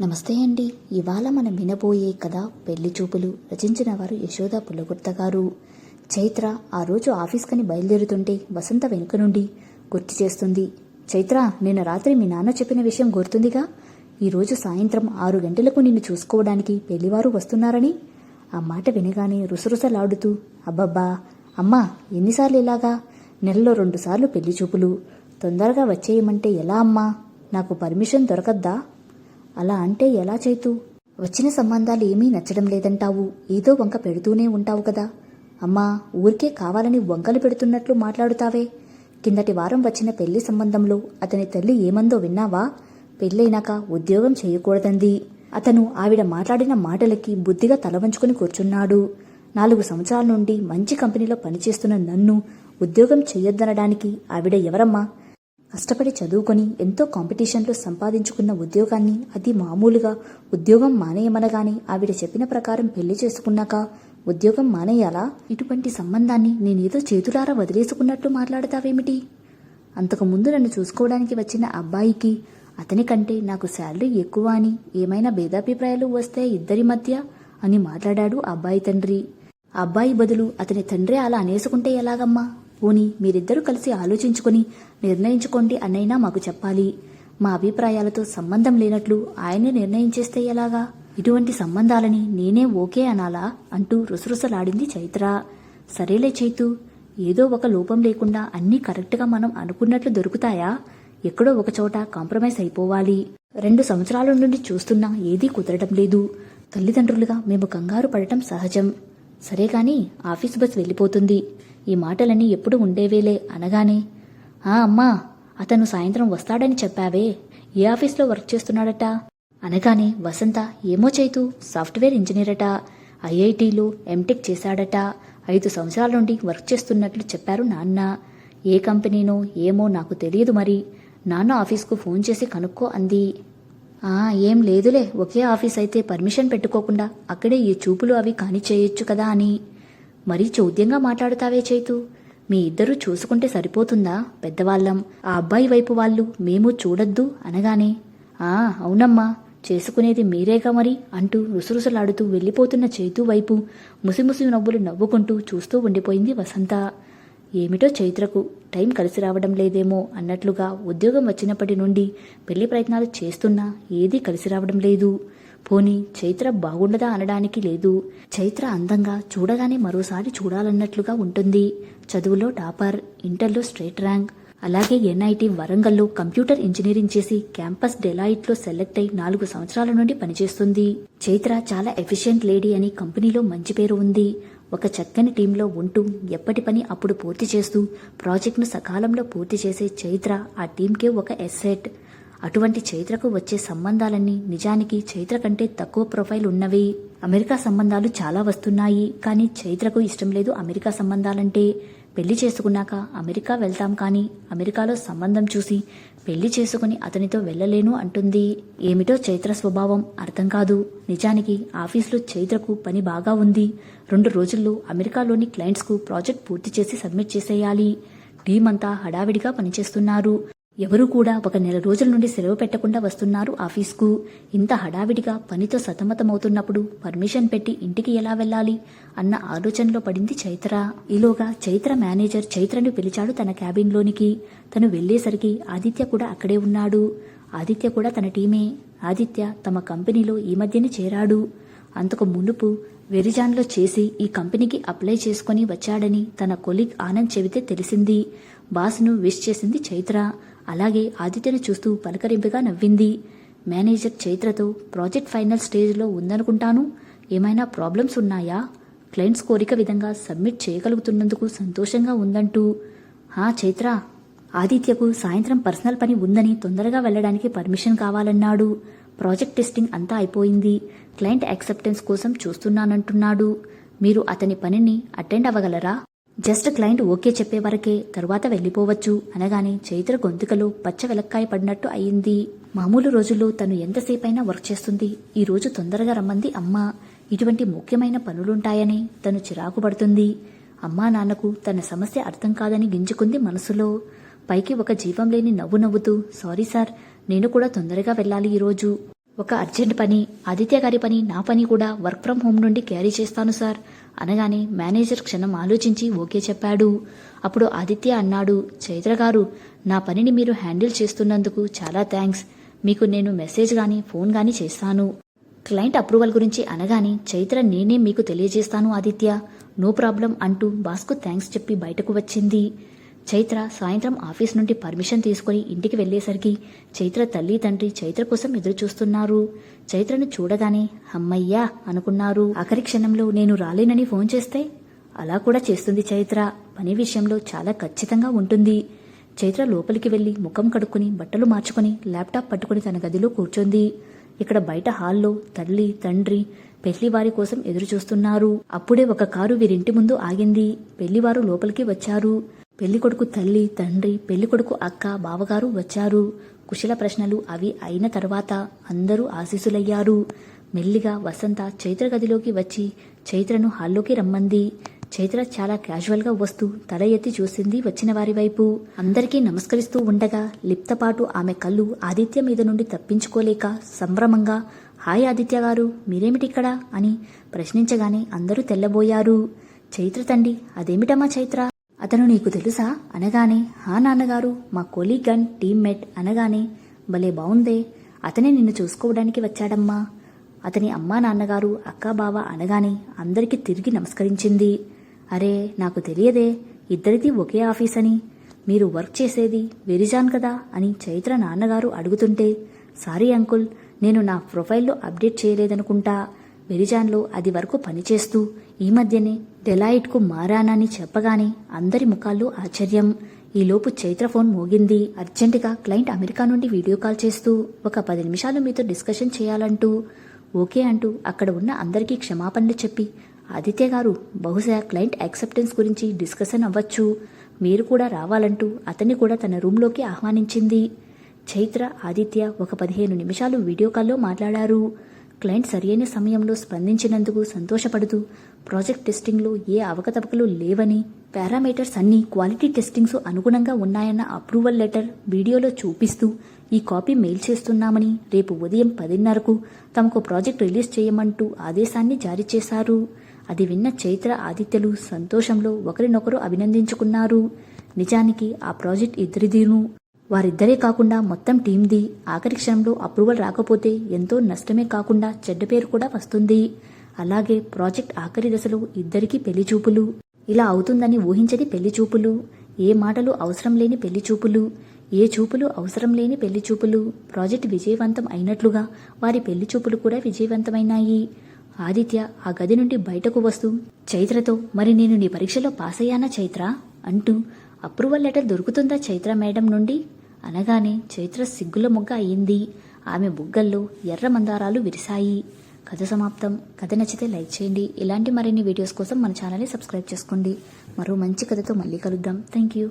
నమస్తే అండి. ఇవాళ మనం వినబోయే కథ పెళ్ళి చూపులు రచించిన వారు యశోద పుల్లగుర్త గారు. చైత్ర ఆ రోజు ఆఫీస్కని బయలుదేరుతుంటే వసంత వెనుక నుండి గుర్తు చేస్తుంది. చైత్ర నిన్న రాత్రి మీ నాన్న చెప్పిన విషయం గుర్తుందిగా? ఈరోజు సాయంత్రం ఆరు గంటలకు నిన్ను చూసుకోవడానికి పెళ్ళివారు వస్తున్నారని? ఆ మాట వినగానే రుసరుసలాడుతూ అబ్బబ్బా అమ్మా ఎన్నిసార్లు ఇలాగా? నెలలో రెండుసార్లు పెళ్ళి చూపులు. తొందరగా వచ్చేయమంటే ఎలా అమ్మా? నాకు పర్మిషన్ దొరకద్దా? అలా అంటే ఎలా చేతు? వచ్చిన సంబంధాలు ఏమీ నచ్చడం లేదంటావు. ఏదో వంక పెడుతూనే ఉంటావు కదా. అమ్మా ఊరికే కావాలని వంకలు పెడుతున్నట్లు మాట్లాడుతావే. కిందటి వారం వచ్చిన పెళ్ళి సంబంధంలో అతని తల్లి ఏమందో విన్నావా? పెళ్ళైనాక ఉద్యోగం చేయకూడదంది. అతను ఆవిడ మాట్లాడిన మాటలకి బుద్ధిగా తలవంచుకుని కూర్చున్నాడు. నాలుగు సంవత్సరాల నుండి మంచి కంపెనీలో పనిచేస్తున్న నన్ను ఉద్యోగం చెయ్యొద్దనడానికి ఆవిడ ఎవరమ్మా? కష్టపడి చదువుకొని ఎంతో కాంపిటీషన్లో సంపాదించుకున్న ఉద్యోగాన్ని అది మామూలుగా ఉద్యోగం మానేయమనగానే ఆవిడ చెప్పిన ప్రకారం పెళ్ళి చేసుకున్నాక ఉద్యోగం మానేయాలా? ఇటువంటి సంబంధాన్ని నేనేదో చేతులారా వదిలేసుకున్నట్టు మాట్లాడతావేమిటి? అంతకుముందు నన్ను చూసుకోవడానికి వచ్చిన అబ్బాయికి అతని కంటే నాకు శాలరీ ఎక్కువ అని ఏమైనా భేదాభిప్రాయాలు వస్తే ఇద్దరి మధ్య? అని మాట్లాడాడు అబ్బాయి తండ్రి. అబ్బాయి బదులు అతని తండ్రి అలా అనేసుకుంటే ఎలాగమ్మా? పోనీ మీరిద్దరూ కలిసి ఆలోచించుకొని నిర్ణయించుకోండి అన్నైనా మాకు చెప్పాలి. మా అభిప్రాయాలతో సంబంధం లేనట్లు ఆయనే నిర్ణయించేస్తే ఎలాగా? ఇటువంటి సంబంధాలని నేనే ఓకే అనాలా? అంటూ రుసరుసలాడింది చైత్ర. సరేలే చైతు ఏదో ఒక లోపం లేకుండా అన్నీ కరెక్ట్గా మనం అనుకున్నట్లు దొరుకుతాయా? ఎక్కడో ఒక చోట కాంప్రమైజ్ అయిపోవాలి. రెండు సంవత్సరాల నుండి చూస్తున్నా ఏదీ కుదరడం లేదు. తల్లిదండ్రులుగా మేము కంగారు పడటం సహజం. సరే కాని ఆఫీస్ బస్ వెళ్ళిపోతుంది. ఈ మాటలన్నీ ఎప్పుడు ఉండేవేలే అనగానే ఆ అమ్మా అతను సాయంత్రం వస్తాడని చెప్పావే. ఏ ఆఫీస్లో వర్క్ చేస్తున్నాడట? అనగానే వసంత ఏమో చైతు సాఫ్ట్వేర్ ఇంజనీరట. ఐఐటీలో ఎంటెక్ చేశాడట. ఐదు సంవత్సరాల నుండి వర్క్ చేస్తున్నట్లు చెప్పారు నాన్న. ఏ కంపెనీనో ఏమో నాకు తెలియదు మరి. నాన్న ఆఫీస్కు ఫోన్ చేసి కనుక్కో అంది. ఏం లేదులే. ఒకే ఆఫీస్ అయితే పర్మిషన్ పెట్టుకోకుండా అక్కడే ఈ చూపులు అవి కాని చేయొచ్చు కదా అని. మరీ చౌద్యంగా మాట్లాడుతావే చైతు. మీ ఇద్దరూ చూసుకుంటే సరిపోతుందా పెద్దవాళ్ళం? ఆ అబ్బాయి వైపు వాళ్ళు మేము చూడొద్దు అనగానే ఆ అవునమ్మా చేసుకునేది మీరేగా మరి? అంటూ రుసరుసలాడుతూ వెళ్ళిపోతున్న చైతు వైపు ముసిముసి నవ్వులు నవ్వుకుంటూ చూస్తూ ఉండిపోయింది వసంత. ఏమిటో చైత్రకు టైం కలిసి రావడం లేదేమో అన్నట్లుగా ఉద్యోగం వచ్చినప్పటి నుండి పెళ్ళి ప్రయత్నాలు చేస్తున్నా ఏదీ కలిసి రావడం లేదు. పోనీ చైత్ర బాగుండదా అనడానికి లేదు. చైత్ర అందంగా చూడగానే మరోసారి చూడాలన్నట్లుగా ఉంటుంది. చదువులో టాపర్ ఇంటర్లో స్ట్రేట్ ర్యాంక్ అలాగే ఎన్ఐటి వరంగల్లో కంప్యూటర్ ఇంజనీరింగ్ చేసి క్యాంపస్ డెలాయిట్లో సెలెక్ట్ అయి నాలుగు సంవత్సరాల నుండి పనిచేస్తుంది. చైత్ర చాలా ఎఫిషియెంట్ లేడీ అని కంపెనీలో మంచి పేరు ఉంది. ఒక చక్కని టీంలో ఉంటూ ఎప్పటి పని అప్పుడు పూర్తి చేస్తూ ప్రాజెక్టును సకాలంలో పూర్తి చేసే చైత్ర ఆ టీంకే ఒక ఎస్సెట్ అటువంటి చైత్రకు వచ్చే సంబంధాలన్నీ నిజానికి చైత్ర కంటే తక్కువ ప్రొఫైల్ ఉన్నవి. అమెరికా సంబంధాలు చాలా వస్తున్నాయి కానీ చైత్రకు ఇష్టం లేదు అమెరికా సంబంధాలంటే. పెళ్ళి చేసుకున్నాక అమెరికా వెళ్తాం కానీ అమెరికాలో సంబంధం చూసి పెళ్ళి చేసుకుని అతనితో వెళ్ళలేను అంటుంది. ఏమిటో చైత్ర స్వభావం అర్థం కాదు. నిజానికి ఆఫీసులో చైత్రకు పని బాగా ఉంది. రెండు రోజుల్లో అమెరికాలోని క్లయింట్స్కు ప్రాజెక్ట్ పూర్తి చేసి సబ్మిట్ చేసేయాలి. టీం అంతా హడావిడిగా పనిచేస్తున్నారు. ఎవరూ కూడా ఒక నెల రోజుల నుండి సెలవు పెట్టకుండా వస్తున్నారు ఆఫీస్కు. ఇంత హడావిడిగా పనితో సతమతమవుతున్నప్పుడు పర్మిషన్ పెట్టి ఇంటికి ఎలా వెళ్ళాలి అన్న ఆలోచనలో పడింది చైత్ర. ఈలోగా చైత్ర మేనేజర్ చైత్రను పిలిచాడు తన క్యాబిన్లోనికి. తను వెళ్ళేసరికి ఆదిత్య కూడా అక్కడే ఉన్నాడు. ఆదిత్య కూడా తన టీమే. ఆదిత్య తమ కంపెనీలో ఈ మధ్యనే చేరాడు. అంతకు మునుపు వెరిజాన్లో చేసి ఈ కంపెనీకి అప్లై చేసుకుని వచ్చాడని తన కొలీగ్ ఆనంద్ చెబితే తెలిసింది. బాస్ను విష్ చేసింది చైత్ర. అలాగే ఆదిత్యను చూస్తూ పలకరింపుగా నవ్వింది. మేనేజర్ చైత్రతో ప్రాజెక్ట్ ఫైనల్ స్టేజ్లో ఉందనుకుంటాను. ఏమైనా ప్రాబ్లమ్స్ ఉన్నాయా? క్లయింట్స్ కోరిక విధంగా సబ్మిట్ చేయగలుగుతున్నందుకు సంతోషంగా ఉందంటూ. హా చైత్ర. ఆదిత్యకు సాయంత్రం పర్సనల్ పని ఉందని తొందరగా వెళ్ళడానికి పర్మిషన్ కావాలన్నాడు. ప్రాజెక్ట్ టెస్టింగ్ అంతా అయిపోయింది. క్లయింట్ యాక్సెప్టెన్స్ కోసం చూస్తున్నానంటున్నాడు. మీరు అతని పనిని అటెండ్ అవ్వగలరా? జస్ట్ క్లయింట్ ఓకే చెప్పే వరకే తరువాత వెళ్ళిపోవచ్చు అనగానే చైత్ర గొంతుకలో పచ్చ వెలక్కాయ పడినట్టు అయింది. మామూలు రోజుల్లో తను ఎంతసేపైనా వర్క్ చేస్తుంది. ఈ రోజు తొందరగా రమ్మంది అమ్మ. ఇటువంటి ముఖ్యమైన పనులుంటాయని తను చిరాకు పడుతుంది. అమ్మా నాన్నకు తన సమస్య అర్థం కాదని గింజుకుంది మనసులో. పైకి ఒక జీవం లేని నవ్వు నవ్వుతూ సారీ సార్ నేను కూడా తొందరగా వెళ్ళాలి ఈరోజు ఒక అర్జెంట్ పని ఆదిత్య గారి పని నా పని కూడా వర్క్ ఫ్రం హోమ్ నుండి క్యారీ చేస్తాను సార్. అనగానే మేనేజర్ క్షణం ఆలోచించి ఓకే చెప్పాడు. అప్పుడు ఆదిత్య అన్నాడు చైత్ర గారు నా పనిని మీరు హ్యాండిల్ చేస్తున్నందుకు చాలా థ్యాంక్స్. మీకు నేను మెసేజ్ గాని ఫోన్ గాని చేస్తాను. క్లయింట్ అప్రూవల్ గురించి అనగానే చైత్ర నేనే మీకు తెలియజేస్తాను ఆదిత్య. నో ప్రాబ్లం అంటూ బాస్కు థ్యాంక్స్ చెప్పి బయటకు వచ్చింది. చైత్ర సాయంత్రం ఆఫీస్ నుండి పర్మిషన్ తీసుకుని ఇంటికి వెళ్ళేసరికి చైత్ర తల్లి తండ్రి చైత్ర కోసం ఎదురు చూస్తున్నారు చైత్రను చూడగానే అమ్మయ్యా అనుకున్నారు. ఆఖరి క్షణంలో నేను రాలేనని ఫోన్ చేస్తే? అలా కూడా చేస్తుంది చైత్ర. పని విషయంలో చాలా ఖచ్చితంగా ఉంటుంది. చైత్ర లోపలికి వెళ్ళి ముఖం కడుక్కుని బట్టలు మార్చుకుని ల్యాప్టాప్ పట్టుకుని తన గదిలో కూర్చుంది. ఇక్కడ బయట హాల్లో తల్లి తండ్రి పెళ్ళివారి కోసం ఎదురు చూస్తున్నారు అప్పుడే ఒక కారు వీరింటి ముందు ఆగింది. పెళ్ళివారు లోపలికి వచ్చారు. పెళ్ళికొడుకు తల్లి తండ్రి పెళ్ళికొడుకు అక్క బావగారు వచ్చారు. కుశల ప్రశ్నలు అవి అయిన తర్వాత అందరూ ఆశీసులయ్యారు మెల్లిగా వసంత చైత్ర గదిలోకి వచ్చి చైత్రను హాల్లోకి రమ్మంది. చైత్ర చాలా క్యాజువల్గా వస్తూ తల ఎత్తి చూసింది వచ్చిన వారి వైపు. అందరికీ నమస్కరిస్తూ ఉండగా లిప్తపాటు ఆమె కళ్ళు ఆదిత్య మీద నుండి తప్పించుకోలేక సంభ్రమంగా హాయ్ ఆదిత్య గారు మీరేమిటిక్కడ అని ప్రశ్నించగానే అందరూ తెల్లబోయారు. చైత్ర తండి అదేమిటమ్మా చైత్ర? అతను నీకు తెలుసా? అనగానే హా నాన్నగారు మా కొలీగ్ అండ్ టీమ్మేట్ అనగానే భలే బావుందే అతనే నిన్ను చూసుకోవడానికి వచ్చాడమ్మా. అతని అమ్మా నాన్నగారు అక్కా బావ అనగానే అందరికీ తిరిగి నమస్కరించింది. అరే నాకు తెలియదే ఇద్దరిది ఒకే ఆఫీస్ అని. మీరు వర్క్ చేసేది వెరిజాన్ కదా? అని చైత్ర నాన్నగారు అడుగుతుంటే సారీ అంకుల్ నేను నా ప్రొఫైల్లో అప్డేట్ చేయలేదనుకుంటా. మెరిజాన్లో అది వరకు పనిచేస్తూ ఈ మధ్యనే డెలాయిట్కు మారానని చెప్పగానే అందరి ముఖాల్లో ఆశ్చర్యం. ఈలోపు చైత్ర ఫోన్ మోగింది. అర్జెంటుగా క్లయింట్ అమెరికా నుండి వీడియో కాల్ చేస్తూ ఒక పది నిమిషాలు మీతో డిస్కషన్ చేయాలంటూ ఓకే అంటూ అక్కడ ఉన్న అందరికీ క్షమాపణలు చెప్పి ఆదిత్య గారు బహుశా క్లయింట్ యాక్సెప్టెన్స్ గురించి డిస్కషన్ అవ్వచ్చు. మీరు కూడా రావాలంటూ అతన్ని కూడా తన రూంలోకి ఆహ్వానించింది. చైత్ర ఆదిత్య ఒక పదిహేను నిమిషాలు వీడియో కాల్లో మాట్లాడారు. క్లయింట్ సరియైన సమయంలో స్పందించినందుకు సంతోషపడుతూ ప్రాజెక్ట్ టెస్టింగ్లో ఏ అవకతవకలు లేవని పారామీటర్స్ అన్ని క్వాలిటీ టెస్టింగ్స్ అనుగుణంగా ఉన్నాయన్న అప్రూవల్ లెటర్ వీడియోలో చూపిస్తూ ఈ కాపీ మెయిల్ చేస్తున్నామని రేపు ఉదయం పదిన్నరకు తమకు ప్రాజెక్ట్ రిలీజ్ చేయమంటూ ఆదేశాన్ని జారీ చేశారు. అది విన్న చైత్ర ఆదిత్యలు సంతోషంలో ఒకరినొకరు అభినందించుకున్నారు. నిజానికి ఆ ప్రాజెక్ట్ ఇద్దరిదీను వారిద్దరే కాకుండా మొత్తం టీంది ఆఖరి క్షణంలో అప్రూవల్ రాకపోతే ఎంతో నష్టమే కాకుండా చెడ్డ పేరు కూడా వస్తుంది. అలాగే ప్రాజెక్ట్ ఆఖరి దశలో ఇద్దరికీ పెళ్ళి చూపులు. ఇలా అవుతుందని ఊహించని పెళ్ళి చూపులు. ఏ మాటలు అవసరం లేని పెళ్ళి చూపులు. ఏ చూపులు అవసరం లేని పెళ్ళి చూపులు. ప్రాజెక్ట్ విజయవంతం అయినట్లుగా వారి పెళ్ళి చూపులు కూడా విజయవంతమైనాయి. ఆదిత్య ఆ గది నుండి బయటకు వస్తూ చైత్రతో మరి నేను నీ పరీక్షలో పాస్ అయ్యానా చైత్ర? అంటూ అప్రూవల్ లెటర్ దొరుకుతుందా చైత్ర మేడం నుండి? అనగానే చైత్ర సిగ్గుల మొగ్గ అయింది. ఆమె బుగ్గల్లో ఎర్ర మందారాలు విరిశాయి. కథ సమాప్తం. కథ నచ్చితే లైక్ చేయండి. ఇలాంటి మరిన్ని వీడియోస్ కోసం మన ఛానల్ని సబ్స్క్రైబ్ చేసుకోండి. మరో మంచి కథతో మళ్ళీ కలుద్దాం. Thank you